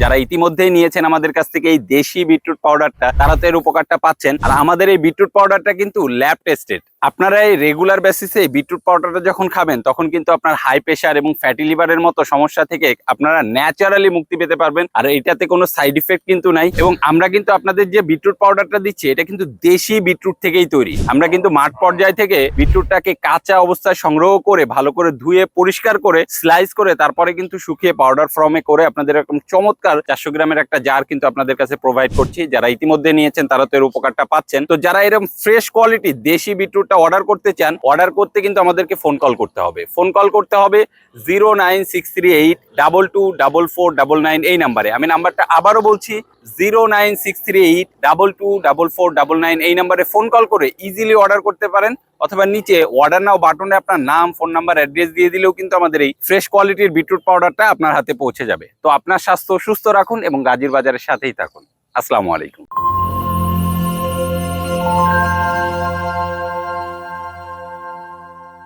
যারা ইতিমধ্যেই নিয়েছেন আমাদের কাছ থেকে এই দেশি বিটরুট পাউডারটা, তারা তো এর উপকারটা পাচ্ছেন। আর আমাদের এই বিটরুট পাউডারটা কিন্তু ল্যাব টেস্টেড আপনারা এই রেগুলার বেসিসে বিটরুট পাউডারটা যখন খাবেন, তখন কিন্তু আপনার হাই প্রেশার এবং ফ্যাটি লিভারের মতো সমস্যা থেকে আপনারা ন্যাচারালি মুক্তি পেতে পারবেন। আর এটাতে কোনো সাইড ইফেক্ট কিন্তু নাই। এবং আমরা কিন্তু আপনাদের যে বিটরুট পাউডারটা দিচ্ছি, এটা কিন্তু দেশি বিটরুট থেকেই তৈরি। আমরা কিন্তু মাঠ পর্যায় থেকে বিটরুটটাকে কাঁচা অবস্থায় সংগ্রহ করে, ভালো করে ধুয়ে, পরিষ্কার করে স্লাইস করে, তারপরে কিন্তু শুকিয়ে পাউডার ফর্মে করে আপনাদের এরকম চমৎকার চারশো গ্রামের একটা জার কিন্তু আপনাদের কাছে প্রোভাইড করছি। যারা ইতিমধ্যে নিয়েছেন, তারা তো এর উপকারটা পাচ্ছেন। তো যারা এরকম ফ্রেশ কোয়ালিটি দেশি বিটরুটটা অর্ডার করতে চান অর্ডার করতে কিন্তু আমাদেরকে ফোন কল করতে হবে। ফোন কল করতে হবে zero nine six three eight double two double four double nine এই নাম্বারে আমি নাম্বারটা আবারও বলছি zero nine six three eight double two double four double nine এই নাম্বারে ফোন কল করে ইজিলি অর্ডার করতে পারেন, অথবা নিচে অর্ডার নাও বাটনে আপনার নাম ফোন নাম্বার অ্যাড্রেস দিয়ে দিলেও কিন্তু আমাদের এই ফ্রেশ কোয়ালিটির বিটরুট পাউডারটা আপনার হাতে পৌঁছে যাবে। তো আপনার স্বাস্থ্য সুস্থ রাখুন এবং গাজীর বাজারের সাথেই থাকুন। আসসালামু আলাইকুম।